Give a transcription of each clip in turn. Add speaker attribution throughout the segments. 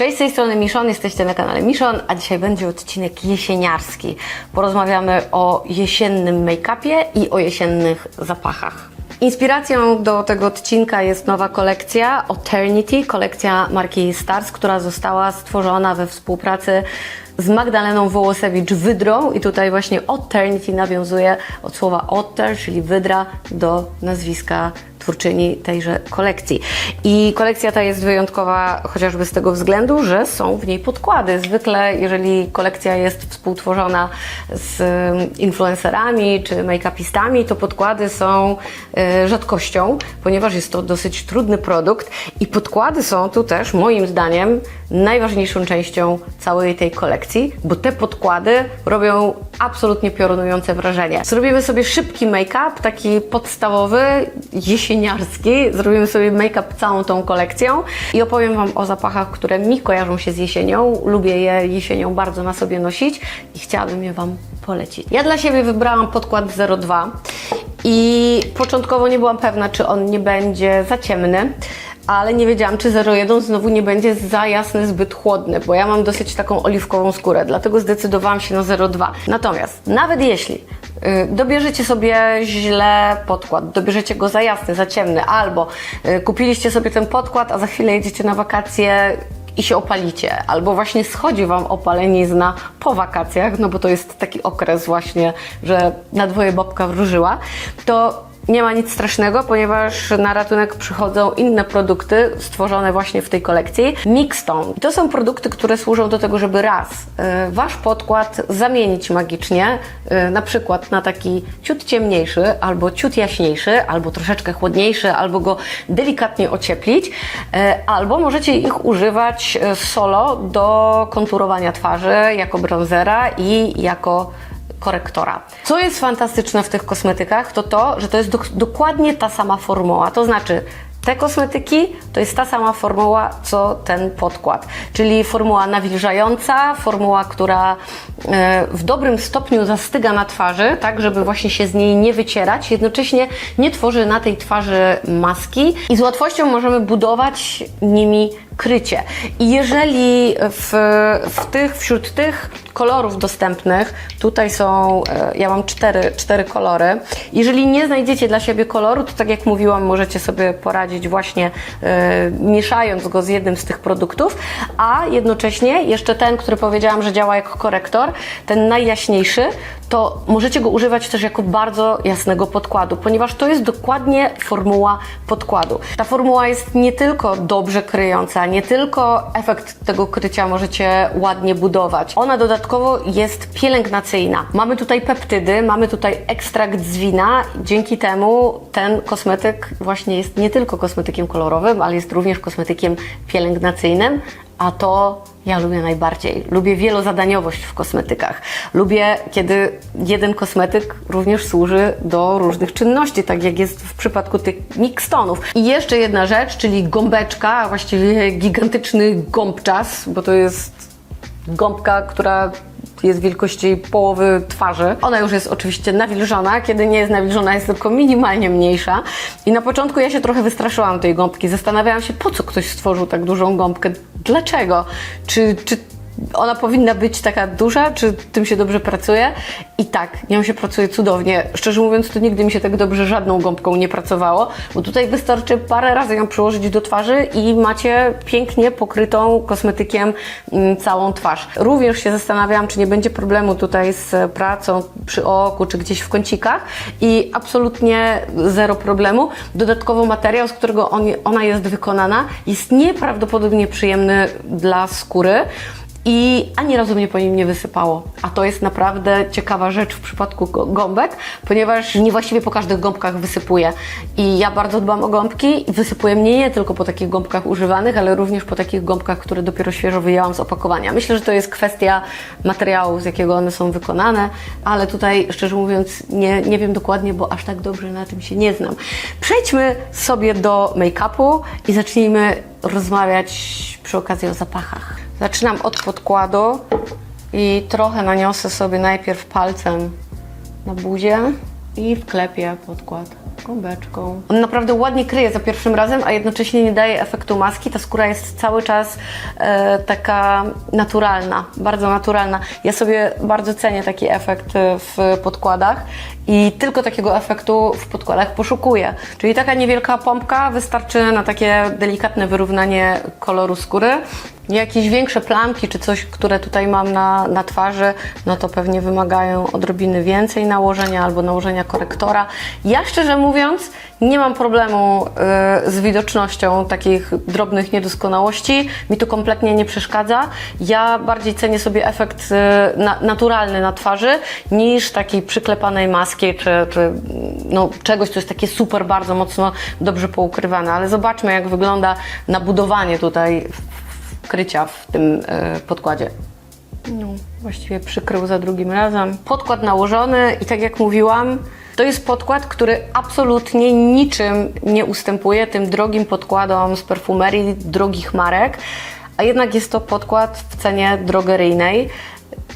Speaker 1: Cześć, z tej strony Miszon, jesteście na kanale Miszon, a dzisiaj będzie odcinek jesieniarski. Porozmawiamy o jesiennym make-upie i o jesiennych zapachach. Inspiracją do tego odcinka jest nowa kolekcja Eternity, kolekcja marki Stars, która została stworzona we współpracy z Magdaleną Wołosewicz Wydrą i tutaj właśnie Eternity nawiązuje od słowa otter, czyli wydra, do nazwiska twórczyni tejże kolekcji. I kolekcja ta jest wyjątkowa chociażby z tego względu, że są w niej podkłady. Zwykle, jeżeli kolekcja jest współtworzona z mm, influencerami czy make-upistami, to podkłady są e, rzadkością, ponieważ jest to dosyć trudny produkt i podkłady są tu też, moim zdaniem, najważniejszą częścią całej tej kolekcji, bo te podkłady robią absolutnie piorunujące wrażenie. Zrobimy sobie szybki make-up, taki podstawowy, jesieniarski. Zrobimy sobie make-up całą tą kolekcją i opowiem Wam o zapachach, które mi kojarzą się z jesienią. Lubię je jesienią bardzo na sobie nosić i chciałabym je Wam polecić. Ja dla siebie wybrałam podkład 02 i początkowo nie byłam pewna, czy on nie będzie za ciemny ale nie wiedziałam, czy 01 znowu nie będzie za jasny, zbyt chłodny, bo ja mam dosyć taką oliwkową skórę, dlatego zdecydowałam się na 02. Natomiast nawet jeśli y, dobierzecie sobie źle podkład, dobierzecie go za jasny, za ciemny, albo y, kupiliście sobie ten podkład, a za chwilę jedziecie na wakacje i się opalicie, albo właśnie schodzi Wam opalenizna po wakacjach, no bo to jest taki okres właśnie, że na dwoje babka wróżyła, to nie ma nic strasznego, ponieważ na ratunek przychodzą inne produkty stworzone właśnie w tej kolekcji. Mixtone. I to są produkty, które służą do tego, żeby raz y, Wasz podkład zamienić magicznie, y, na przykład na taki ciut ciemniejszy, albo ciut jaśniejszy, albo troszeczkę chłodniejszy, albo go delikatnie ocieplić, y, albo możecie ich używać solo do konturowania twarzy, jako bronzera i jako korektora. Co jest fantastyczne w tych kosmetykach, to to, że to jest dok- dokładnie ta sama formuła. To znaczy, te kosmetyki to jest ta sama formuła, co ten podkład. Czyli formuła nawilżająca, formuła, która e, w dobrym stopniu zastyga na twarzy, tak, żeby właśnie się z niej nie wycierać, jednocześnie nie tworzy na tej twarzy maski i z łatwością możemy budować nimi krycie. I jeżeli w, w tych, wśród tych kolorów dostępnych, tutaj są, e, ja mam cztery, cztery kolory, jeżeli nie znajdziecie dla siebie koloru, to tak jak mówiłam, możecie sobie poradzić właśnie e, mieszając go z jednym z tych produktów, a jednocześnie jeszcze ten, który powiedziałam, że działa jako korektor, ten najjaśniejszy, to możecie go używać też jako bardzo jasnego podkładu, ponieważ to jest dokładnie formuła podkładu. Ta formuła jest nie tylko dobrze kryjąca, nie tylko efekt tego krycia możecie ładnie budować. Ona dodatkowo jest pielęgnacyjna. Mamy tutaj peptydy, mamy tutaj ekstrakt z wina. Dzięki temu ten kosmetyk właśnie jest nie tylko kosmetykiem kolorowym, ale jest również kosmetykiem pielęgnacyjnym, a to ja lubię najbardziej. Lubię wielozadaniowość w kosmetykach. Lubię, kiedy jeden kosmetyk również służy do różnych czynności, tak jak jest w przypadku tych mixtonów. I jeszcze jedna rzecz, czyli gąbeczka, a właściwie gigantyczny gąbczas, bo to jest gąbka, która jest wielkości połowy twarzy. Ona już jest oczywiście nawilżona, kiedy nie jest nawilżona, jest tylko minimalnie mniejsza. I na początku ja się trochę wystraszyłam tej gąbki. Zastanawiałam się, po co ktoś stworzył tak dużą gąbkę? Dlaczego? Czy, czy ona powinna być taka duża, czy tym się dobrze pracuje? I tak, nią się pracuje cudownie. Szczerze mówiąc, to nigdy mi się tak dobrze żadną gąbką nie pracowało, bo tutaj wystarczy parę razy ją przyłożyć do twarzy i macie pięknie pokrytą kosmetykiem mm, całą twarz. Również się zastanawiałam, czy nie będzie problemu tutaj z pracą przy oku, czy gdzieś w kącikach i absolutnie zero problemu. Dodatkowo materiał, z którego on, ona jest wykonana, jest nieprawdopodobnie przyjemny dla skóry i ani razu mnie po nim nie wysypało. A to jest naprawdę ciekawa rzecz w przypadku gąbek, ponieważ niewłaściwie po każdych gąbkach wysypuje. I ja bardzo dbam o gąbki i wysypuje mnie nie tylko po takich gąbkach używanych, ale również po takich gąbkach, które dopiero świeżo wyjęłam z opakowania. Myślę, że to jest kwestia materiału, z jakiego one są wykonane, ale tutaj szczerze mówiąc nie, nie wiem dokładnie, bo aż tak dobrze na tym się nie znam. Przejdźmy sobie do make-upu i zacznijmy rozmawiać przy okazji o zapachach. Zaczynam od podkładu i trochę naniosę sobie najpierw palcem na buzię, i wklepię podkład gąbeczką. On naprawdę ładnie kryje za pierwszym razem, a jednocześnie nie daje efektu maski. Ta skóra jest cały czas e, taka naturalna, bardzo naturalna. Ja sobie bardzo cenię taki efekt e, w podkładach i tylko takiego efektu w podkładach poszukuję. Czyli taka niewielka pompka wystarczy na takie delikatne wyrównanie koloru skóry. Jakieś większe plamki czy coś, które tutaj mam na, na twarzy, no to pewnie wymagają odrobiny więcej nałożenia albo nałożenia korektora. Ja szczerze mówiąc, nie mam problemu y, z widocznością takich drobnych niedoskonałości. Mi to kompletnie nie przeszkadza. Ja bardziej cenię sobie efekt y, na, naturalny na twarzy niż takiej przyklepanej maski czy, czy no, czegoś, co jest takie super, bardzo mocno dobrze poukrywane. Ale zobaczmy, jak wygląda nabudowanie tutaj krycia w tym e, podkładzie. No, właściwie przykrył za drugim razem. Podkład nałożony i tak jak mówiłam, to jest podkład, który absolutnie niczym nie ustępuje tym drogim podkładom z perfumerii drogich marek, a jednak jest to podkład w cenie drogeryjnej.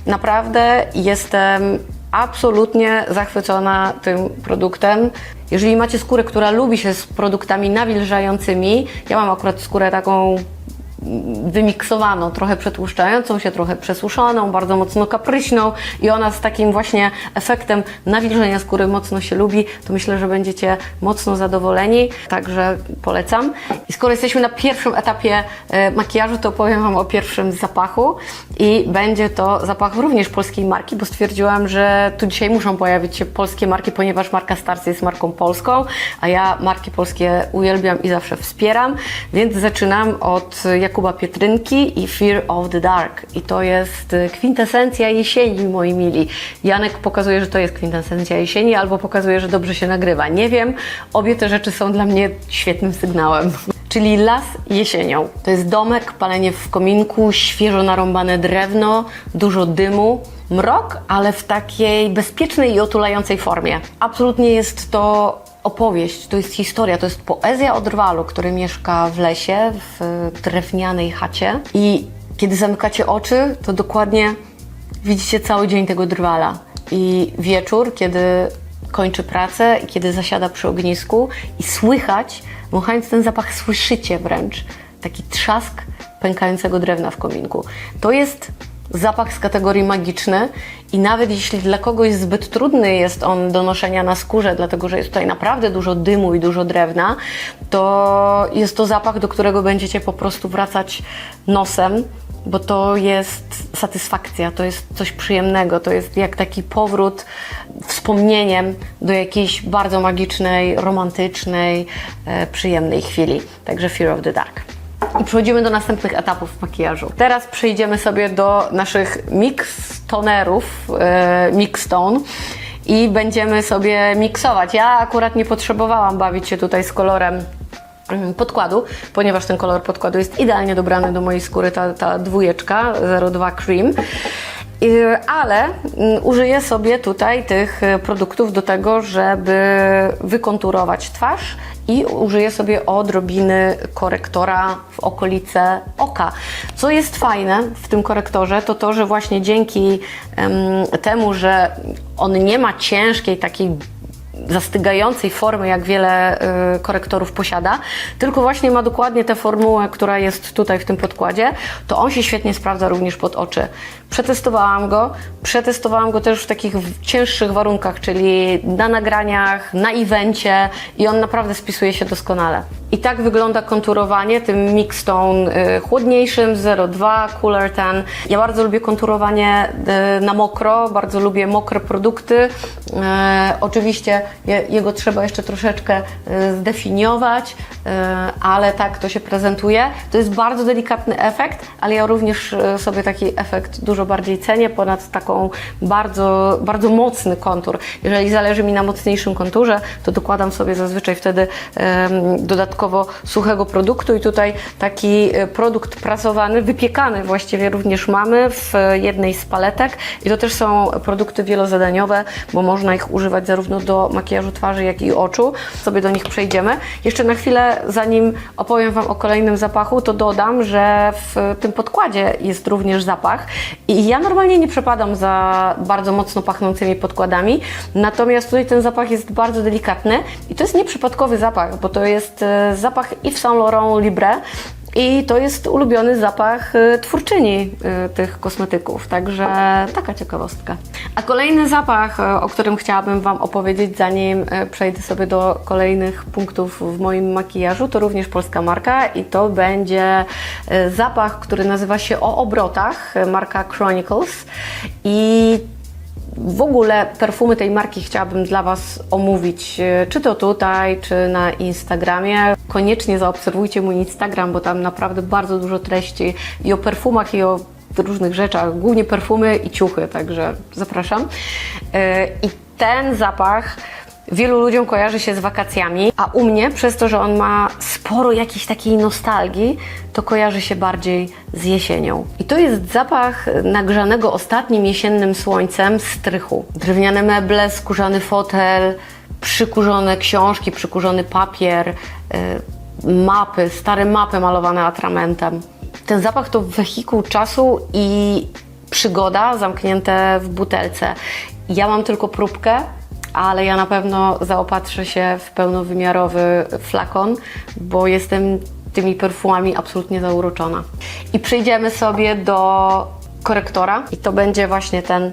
Speaker 1: Naprawdę jestem absolutnie zachwycona tym produktem. Jeżeli macie skórę, która lubi się z produktami nawilżającymi, ja mam akurat skórę taką wymiksowaną, trochę przetłuszczającą się, trochę przesuszoną, bardzo mocno kapryśną i ona z takim właśnie efektem nawilżenia skóry mocno się lubi, to myślę, że będziecie mocno zadowoleni, także polecam. I skoro jesteśmy na pierwszym etapie e, makijażu, to opowiem Wam o pierwszym zapachu i będzie to zapach również polskiej marki, bo stwierdziłam, że tu dzisiaj muszą pojawić się polskie marki, ponieważ marka Stars jest marką polską, a ja marki polskie uwielbiam i zawsze wspieram, więc zaczynam od Jakuba Pietrynki i Fear of the Dark. I to jest y, kwintesencja jesieni, moi mili. Janek pokazuje, że to jest kwintesencja jesieni, albo pokazuje, że dobrze się nagrywa. Nie wiem, obie te rzeczy są dla mnie świetnym sygnałem. Czyli las jesienią. To jest domek, palenie w kominku, świeżo narąbane drewno, dużo dymu. Mrok, ale w takiej bezpiecznej i otulającej formie. Absolutnie jest to opowieść, to jest historia, to jest poezja o drwalu, który mieszka w lesie, w drewnianej chacie i kiedy zamykacie oczy, to dokładnie widzicie cały dzień tego drwala. I wieczór, kiedy kończy pracę i kiedy zasiada przy ognisku i słychać, wąchając ten zapach, słyszycie wręcz taki trzask pękającego drewna w kominku. To jest zapach z kategorii magiczny i nawet jeśli dla kogoś zbyt trudny jest on do noszenia na skórze, dlatego że jest tutaj naprawdę dużo dymu i dużo drewna, to jest to zapach, do którego będziecie po prostu wracać nosem, bo to jest satysfakcja, to jest coś przyjemnego, to jest jak taki powrót wspomnieniem do jakiejś bardzo magicznej, romantycznej, e, przyjemnej chwili. Także Fear of the Dark. I przechodzimy do następnych etapów makijażu. Teraz przejdziemy sobie do naszych mix tonerów, e, mix tone i będziemy sobie miksować. Ja akurat nie potrzebowałam bawić się tutaj z kolorem mm, podkładu, ponieważ ten kolor podkładu jest idealnie dobrany do mojej skóry, ta, ta dwójeczka 02 Cream. Ale mm, użyję sobie tutaj tych y, produktów do tego, żeby wykonturować twarz i użyję sobie odrobiny korektora w okolice oka. Co jest fajne w tym korektorze, to to, że właśnie dzięki em, temu, że on nie ma ciężkiej takiej zastygającej formy, jak wiele y, korektorów posiada, tylko właśnie ma dokładnie tę formułę, która jest tutaj w tym podkładzie, to on się świetnie sprawdza również pod oczy. Przetestowałam go, przetestowałam go też w takich cięższych warunkach, czyli na nagraniach, na evencie i on naprawdę spisuje się doskonale. I tak wygląda konturowanie tym Mixstone y, chłodniejszym 02 Cooler Ten. Ja bardzo lubię konturowanie y, na mokro, bardzo lubię mokre produkty. Oczywiście jego trzeba jeszcze troszeczkę y, zdefiniować, y, ale tak to się prezentuje. To jest bardzo delikatny efekt, ale ja również y, sobie taki efekt dużo bardziej cenię ponad taką bardzo, bardzo mocny kontur. Jeżeli zależy mi na mocniejszym konturze, to dokładam sobie zazwyczaj wtedy dodatkowo suchego produktu i tutaj taki produkt prasowany, wypiekany właściwie również mamy w jednej z paletek i to też są produkty wielozadaniowe, bo można ich używać zarówno do makijażu twarzy, jak i oczu. Sobie do nich przejdziemy. Jeszcze na chwilę, zanim opowiem Wam o kolejnym zapachu, to dodam, że w tym podkładzie jest również zapach. I ja normalnie nie przepadam za bardzo mocno pachnącymi podkładami, natomiast tutaj ten zapach jest bardzo delikatny i to jest nieprzypadkowy zapach, bo to jest e, zapach Yves Saint Laurent Libre. I to jest ulubiony zapach y, twórczyni y, tych kosmetyków, także taka ciekawostka. A kolejny zapach, y, o którym chciałabym Wam opowiedzieć, zanim przejdę sobie do kolejnych punktów w moim makijażu, to również polska marka i to będzie zapach, który nazywa się O Obrotach, marka Chronicles. I w ogóle perfumy tej marki chciałabym dla Was omówić, e, czy to tutaj, czy na Instagramie. Koniecznie zaobserwujcie mój Instagram, bo tam naprawdę bardzo dużo treści i o perfumach, i o różnych rzeczach, głównie perfumy i ciuchy, także zapraszam. E, I ten zapach wielu ludziom kojarzy się z wakacjami, a u mnie, przez to, że on ma sporo jakiejś takiej nostalgii, to kojarzy się bardziej z jesienią. I to jest zapach nagrzanego ostatnim jesiennym słońcem strychu. Drewniane meble, skórzany fotel, przykurzone książki, przykurzony papier, y, mapy, stare mapy malowane atramentem. Ten zapach to wehikuł czasu i przygoda zamknięte w butelce. Ja mam tylko próbkę, ale ja na pewno zaopatrzę się w pełnowymiarowy flakon, bo jestem tymi perfumami absolutnie zauroczona. I przejdziemy sobie do korektora i to będzie właśnie ten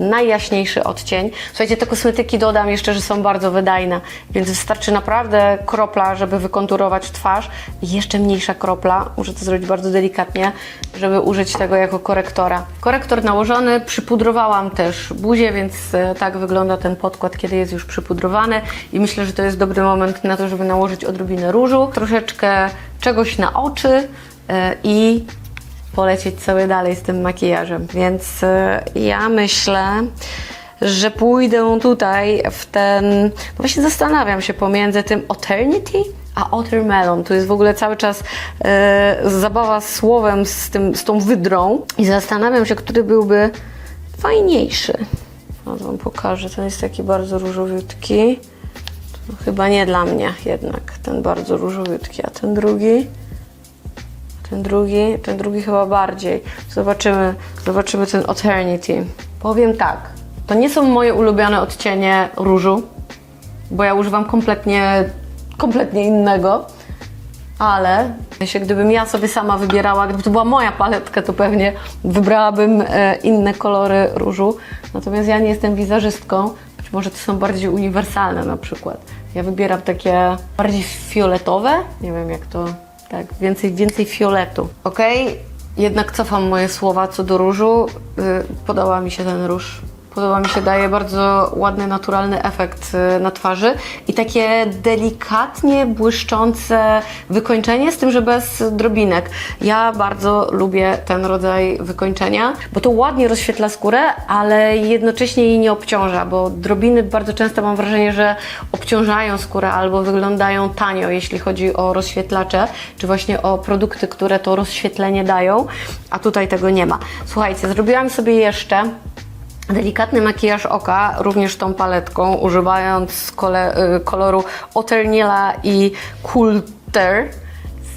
Speaker 1: najjaśniejszy odcień. Słuchajcie, te kosmetyki dodam jeszcze, że są bardzo wydajne, więc wystarczy naprawdę kropla, żeby wykonturować twarz jeszcze mniejsza kropla, muszę to zrobić bardzo delikatnie, żeby użyć tego jako korektora. Korektor nałożony, przypudrowałam też buzię, więc e, tak wygląda ten podkład, kiedy jest już przypudrowany i myślę, że to jest dobry moment na to, żeby nałożyć odrobinę różu, troszeczkę czegoś na oczy e, i polecieć sobie dalej z tym makijażem. Więc e, ja myślę, że pójdę tutaj w ten. No właśnie zastanawiam się pomiędzy tym Eternity a Watermelon. Tu jest w ogóle cały czas e, zabawa słowem z, tym, z tą wydrą i zastanawiam się, który byłby fajniejszy. No, Wam pokażę. Ten jest taki bardzo różowiutki. To chyba nie dla mnie jednak, ten bardzo różowiutki, a ten drugi. Ten drugi, ten drugi chyba bardziej. Zobaczymy, zobaczymy ten Eternity. Powiem tak, to nie są moje ulubione odcienie różu, bo ja używam kompletnie, kompletnie innego, ale jeśli gdybym ja sobie sama wybierała, gdyby to była moja paletka, to pewnie wybrałabym e, inne kolory różu. Natomiast ja nie jestem wizerzystką, być może to są bardziej uniwersalne na przykład. Ja wybieram takie bardziej fioletowe, nie wiem jak to, tak, więcej, więcej fioletu. Ok, jednak cofam moje słowa co do różu. Y, Podoba mi się ten róż. Podoba mi się, daje bardzo ładny, naturalny efekt y, na twarzy i takie delikatnie błyszczące wykończenie, z tym, że bez drobinek. Ja bardzo lubię ten rodzaj wykończenia, bo to ładnie rozświetla skórę, ale jednocześnie jej nie obciąża, bo drobiny bardzo często mam wrażenie, że obciążają skórę albo wyglądają tanio, jeśli chodzi o rozświetlacze, czy właśnie o produkty, które to rozświetlenie dają, a tutaj tego nie ma. Słuchajcie, zrobiłam sobie jeszcze delikatny makijaż oka, również tą paletką, używając kole, y, koloru Oternilla i Coulter.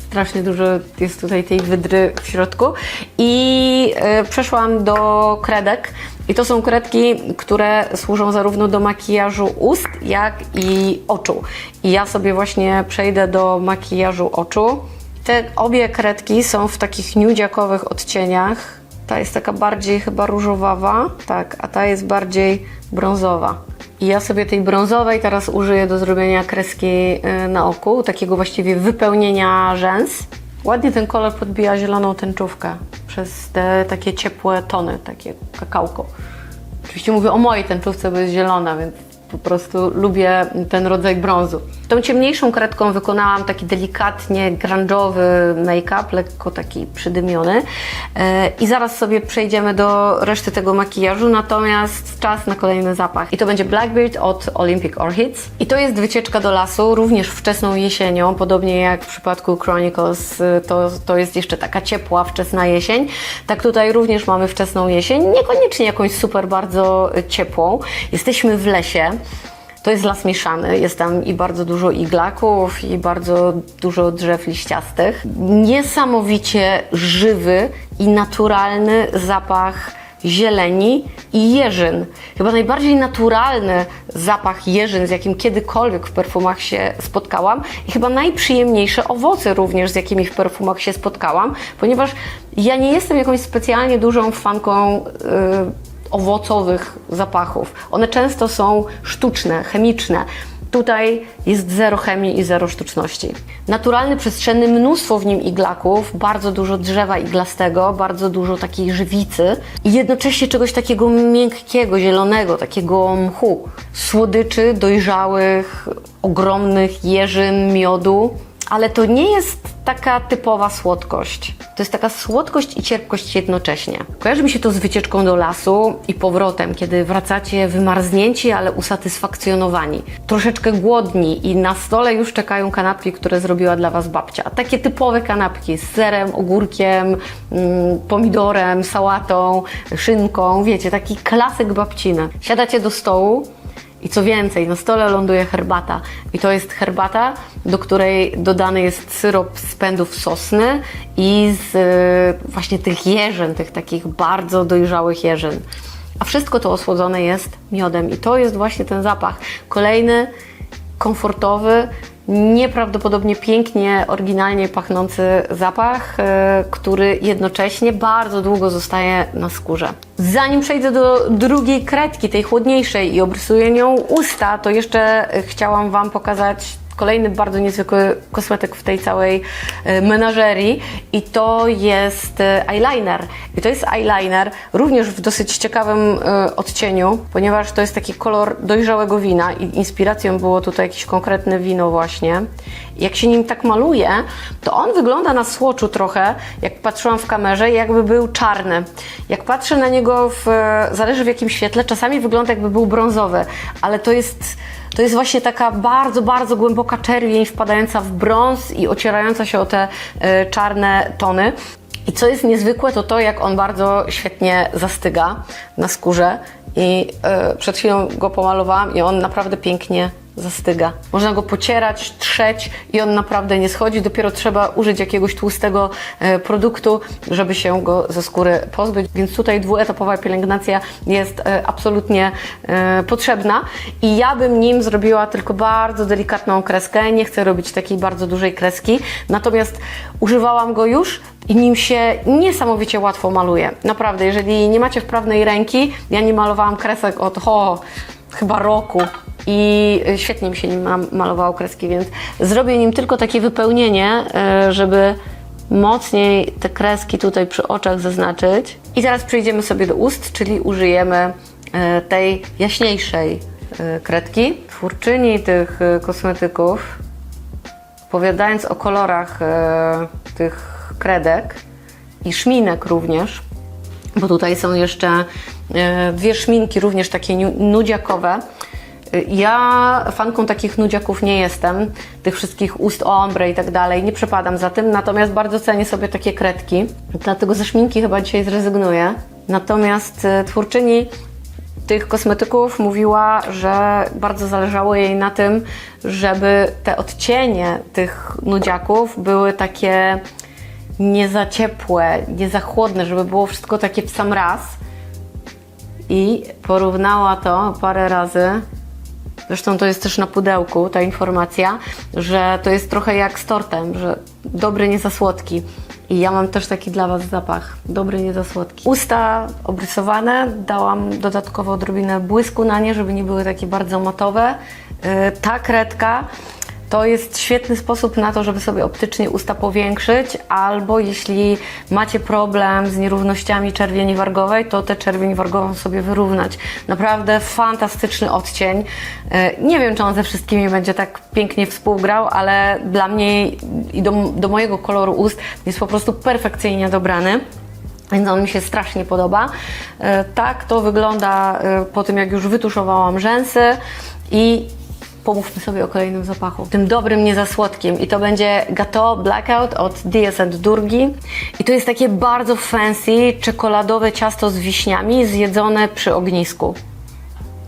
Speaker 1: Strasznie dużo jest tutaj tej wydry w środku. I y, przeszłam do kredek. I to są kredki, które służą zarówno do makijażu ust, jak i oczu. I ja sobie właśnie przejdę do makijażu oczu. Te obie kredki są w takich nudziakowych odcieniach. Ta jest taka bardziej chyba różowawa, tak, a ta jest bardziej brązowa. I ja sobie tej brązowej teraz użyję do zrobienia kreski y, na oku, takiego właściwie wypełnienia rzęs. Ładnie ten kolor podbija zieloną tęczówkę przez te takie ciepłe tony, takie kakałko. Oczywiście mówię o mojej tęczówce, bo jest zielona, więc po prostu lubię ten rodzaj brązu. Tą ciemniejszą kredką wykonałam taki delikatnie grunge'owy make-up, lekko taki przydymiony. E, I zaraz sobie przejdziemy do reszty tego makijażu, natomiast czas na kolejny zapach. I to będzie Blackbeard od Olympic Orchids. I to jest wycieczka do lasu, również wczesną jesienią, podobnie jak w przypadku Chronicles, y, to, to jest jeszcze taka ciepła, wczesna jesień. Tak tutaj również mamy wczesną jesień, niekoniecznie jakąś super bardzo ciepłą. Jesteśmy w lesie. To jest las mieszany. Jest tam i bardzo dużo iglaków, i bardzo dużo drzew liściastych. Niesamowicie żywy i naturalny zapach zieleni i jeżyn. Chyba najbardziej naturalny zapach jeżyn, z jakim kiedykolwiek w perfumach się spotkałam i chyba najprzyjemniejsze owoce również, z jakimi w perfumach się spotkałam, ponieważ ja nie jestem jakąś specjalnie dużą fanką yy, owocowych zapachów. One często są sztuczne, chemiczne. Tutaj jest zero chemii i zero sztuczności. Naturalny, przestrzenny, mnóstwo w nim iglaków, bardzo dużo drzewa iglastego, bardzo dużo takiej żywicy i jednocześnie czegoś takiego miękkiego, zielonego, takiego mchu. Słodyczy dojrzałych, ogromnych jeżyn, miodu, ale to nie jest taka typowa słodkość. To jest taka słodkość i cierpkość jednocześnie. Kojarzy mi się to z wycieczką do lasu i powrotem, kiedy wracacie wymarznięci, ale usatysfakcjonowani. Troszeczkę głodni i na stole już czekają kanapki, które zrobiła dla Was babcia. Takie typowe kanapki z serem, ogórkiem, mm, pomidorem, sałatą, szynką. Wiecie, taki klasyk babciny. Siadacie do stołu, i co więcej, na stole ląduje herbata. I to jest herbata, do której dodany jest syrop z pędów sosny i z y, właśnie tych jeżyn, tych takich bardzo dojrzałych jeżyn. A wszystko to osłodzone jest miodem. I to jest właśnie ten zapach. Kolejny komfortowy, nieprawdopodobnie pięknie, oryginalnie pachnący zapach, e, który jednocześnie bardzo długo zostaje na skórze. Zanim przejdę do drugiej kredki, tej chłodniejszej i obrysuję nią usta, to jeszcze chciałam Wam pokazać kolejny bardzo niezwykły kosmetyk w tej całej e, menażerii i to jest e, eyeliner. I to jest eyeliner również w dosyć ciekawym e, odcieniu, ponieważ to jest taki kolor dojrzałego wina i inspiracją było tutaj jakieś konkretne wino właśnie. Jak się nim tak maluje, to on wygląda na słoczu trochę, jak patrzyłam w kamerze, jakby był czarny. Jak patrzę na niego, w, zależy w jakim świetle, czasami wygląda jakby był brązowy, ale to jest to jest właśnie taka bardzo, bardzo głęboka czerwień wpadająca w brąz i ocierająca się o te y, czarne tony. I co jest niezwykłe, to to, jak on bardzo świetnie zastyga na skórze. I y, przed chwilą go pomalowałam i on naprawdę pięknie zastyga. Można go pocierać, trzeć i on naprawdę nie schodzi. Dopiero trzeba użyć jakiegoś tłustego e, produktu, żeby się go ze skóry pozbyć. Więc tutaj dwuetapowa pielęgnacja jest e, absolutnie e, potrzebna. I ja bym nim zrobiła tylko bardzo delikatną kreskę. Nie chcę robić takiej bardzo dużej kreski. Natomiast używałam go już i nim się niesamowicie łatwo maluje. Naprawdę, jeżeli nie macie wprawnej ręki, ja nie malowałam kresek od ho, chyba roku i świetnie mi się nim ma- malowało kreski, więc zrobię nim tylko takie wypełnienie, e, żeby mocniej te kreski tutaj przy oczach zaznaczyć. I teraz przejdziemy sobie do ust, czyli użyjemy e, tej jaśniejszej kredki. Twórczyni tych kosmetyków, opowiadając o kolorach tych kredek i szminek również, bo tutaj są jeszcze dwie szminki, również takie nudziakowe. Ja fanką takich nudziaków nie jestem, tych wszystkich ust ombre i tak dalej, nie przepadam za tym, natomiast bardzo cenię sobie takie kredki, dlatego ze szminki chyba dzisiaj zrezygnuję. Natomiast e, twórczyni tych kosmetyków mówiła, że bardzo zależało jej na tym, żeby te odcienie tych nudziaków były takie nie za ciepłe, nie za chłodne, żeby było wszystko takie w sam raz. I porównała to parę razy. Zresztą to jest też na pudełku ta informacja, że to jest trochę jak z tortem, że dobry, nie za słodki. I ja mam też taki dla Was zapach. Dobry, nie za słodki. Usta obrysowane, dałam dodatkowo odrobinę błysku na nie, żeby nie były takie bardzo matowe. Yy, Ta kredka to jest świetny sposób na to, żeby sobie optycznie usta powiększyć, albo jeśli macie problem z nierównościami czerwieni wargowej, to tę czerwień wargową sobie wyrównać. Naprawdę fantastyczny odcień. E, Nie wiem, czy on ze wszystkimi będzie tak pięknie współgrał, ale dla mnie i do, do mojego koloru ust jest po prostu perfekcyjnie dobrany. Więc on mi się strasznie podoba. E, Tak to wygląda e, po tym, jak już wytuszowałam rzęsy i pomówmy sobie o kolejnym zapachu. Tym dobrym, nie za słodkim. I to będzie Gateau Blackout od Dias Durgi. I to jest takie bardzo fancy, czekoladowe ciasto z wiśniami zjedzone przy ognisku.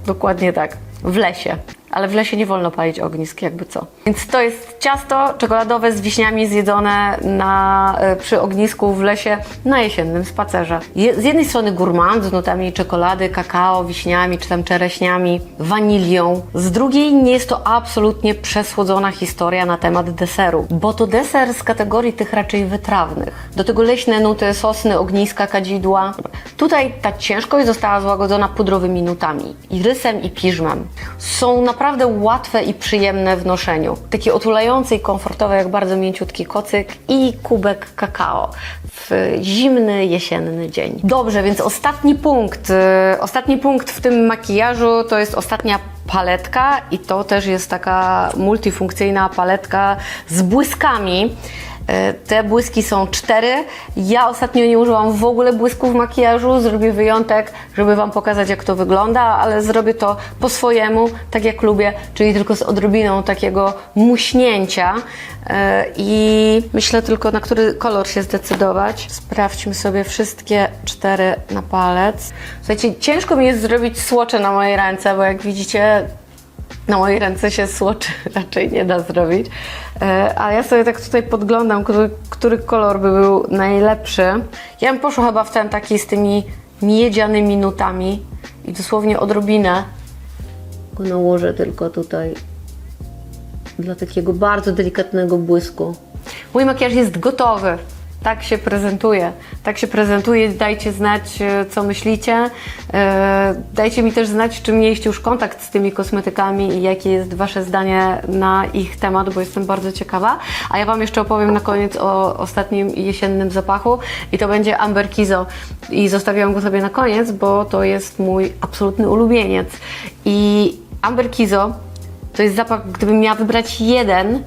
Speaker 1: Dokładnie tak. W lesie. Ale w lesie nie wolno palić ognisk, jakby co. Więc to jest ciasto czekoladowe z wiśniami zjedzone na, e, przy ognisku w lesie na jesiennym spacerze. Je, z jednej strony gourmand z nutami czekolady, kakao, wiśniami czy tam czereśniami, wanilią. Z drugiej nie jest to absolutnie przesłodzona historia na temat deseru, bo to deser z kategorii tych raczej wytrawnych. Do tego leśne nuty, sosny, ogniska, kadzidła. Tutaj ta ciężkość została złagodzona pudrowymi nutami, i rysem i piżmem. Są naprawdę łatwe i przyjemne w noszeniu. Takie otulające i komfortowe, jak bardzo mięciutki kocyk i kubek kakao w zimny, jesienny dzień. Dobrze, więc ostatni punkt. y, Ostatni punkt w tym makijażu to jest ostatnia paletka i to też jest taka multifunkcyjna paletka z błyskami. E, Te błyski są cztery. Ja ostatnio nie użyłam w ogóle błysków w makijażu. Zrobię wyjątek, żeby Wam pokazać, jak to wygląda, ale zrobię to po swojemu, tak jak lubię, czyli tylko z odrobiną takiego muśnięcia. E, I myślę tylko, na który kolor się zdecydować. Sprawdźmy sobie wszystkie cztery na palec. Słuchajcie, ciężko mi jest zrobić słocze na mojej ręce, bo jak widzicie, na mojej ręce się słoczy raczej nie da zrobić. E, A ja sobie tak tutaj podglądam, który, który kolor by był najlepszy. Ja bym poszła chyba w ten taki z tymi miedzianymi nutami i dosłownie odrobinę go nałożę tylko tutaj dla takiego bardzo delikatnego błysku. Mój makijaż jest gotowy. Tak się prezentuje. Tak się prezentuje. Dajcie znać, e, co myślicie. E, Dajcie mi też znać, czy mieliście już kontakt z tymi kosmetykami i jakie jest Wasze zdanie na ich temat, bo jestem bardzo ciekawa. A ja Wam jeszcze opowiem na koniec o ostatnim jesiennym zapachu i to będzie Amber Kizo. I zostawiłam go sobie na koniec, bo to jest mój absolutny ulubieniec. I Amber Kizo to jest zapach, gdybym miała wybrać jeden,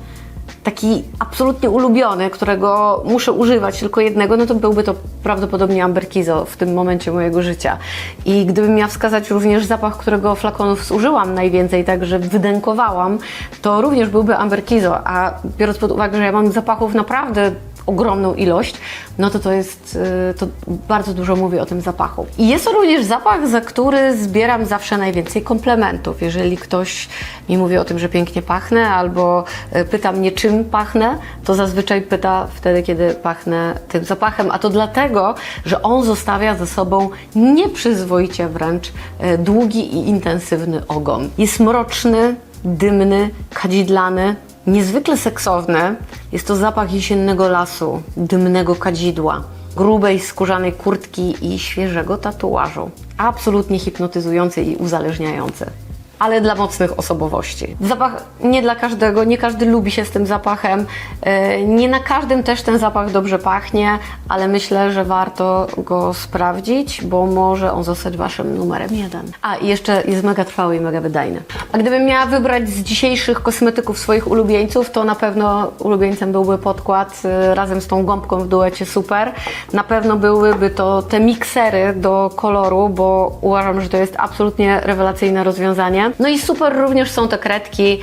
Speaker 1: taki absolutnie ulubiony, którego muszę używać tylko jednego, no to byłby to prawdopodobnie Amber Kizo w tym momencie mojego życia. I gdybym miała wskazać również zapach, którego flakonów zużyłam najwięcej, także wydękowałam, to również byłby Amber Kizo, a biorąc pod uwagę, że ja mam zapachów naprawdę ogromną ilość, no to to jest, y, to bardzo dużo mówi o tym zapachu. I jest to również zapach, za który zbieram zawsze najwięcej komplementów. Jeżeli ktoś mi mówi o tym, że pięknie pachnę, albo y, pyta mnie, czym pachnę, to zazwyczaj pyta wtedy, kiedy pachnę tym zapachem, a to dlatego, że on zostawia za sobą nieprzyzwoicie wręcz y, długi i intensywny ogon. Jest mroczny, dymny, kadzidlany, Niezwykle seksowny jest to zapach jesiennego lasu, dymnego kadzidła, grubej skórzanej kurtki i świeżego tatuażu. Absolutnie hipnotyzujący i uzależniający. Ale dla mocnych osobowości. Zapach nie dla każdego, nie każdy lubi się z tym zapachem. e, Nie na każdym też ten zapach dobrze pachnie, ale myślę, że warto go sprawdzić, bo może on zostać waszym numerem jeden. A i jeszcze jest mega trwały i mega wydajny. A gdybym miała wybrać z dzisiejszych kosmetyków swoich ulubieńców, to na pewno ulubieńcem byłby podkład y, razem z tą gąbką w duecie super. Na pewno byłyby to te miksery do koloru, bo uważam, że to jest absolutnie rewelacyjne rozwiązanie. No i super również są te kredki y,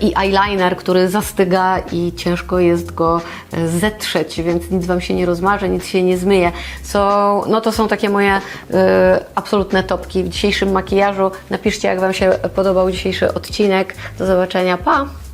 Speaker 1: i eyeliner, który zastyga i ciężko jest go y, zetrzeć, więc nic Wam się nie rozmarzy, nic się nie zmyje. Są, no to są takie moje y, absolutne topki w dzisiejszym makijażu. Napiszcie, jak Wam się podobał dzisiejszy odcinek. Do zobaczenia, pa!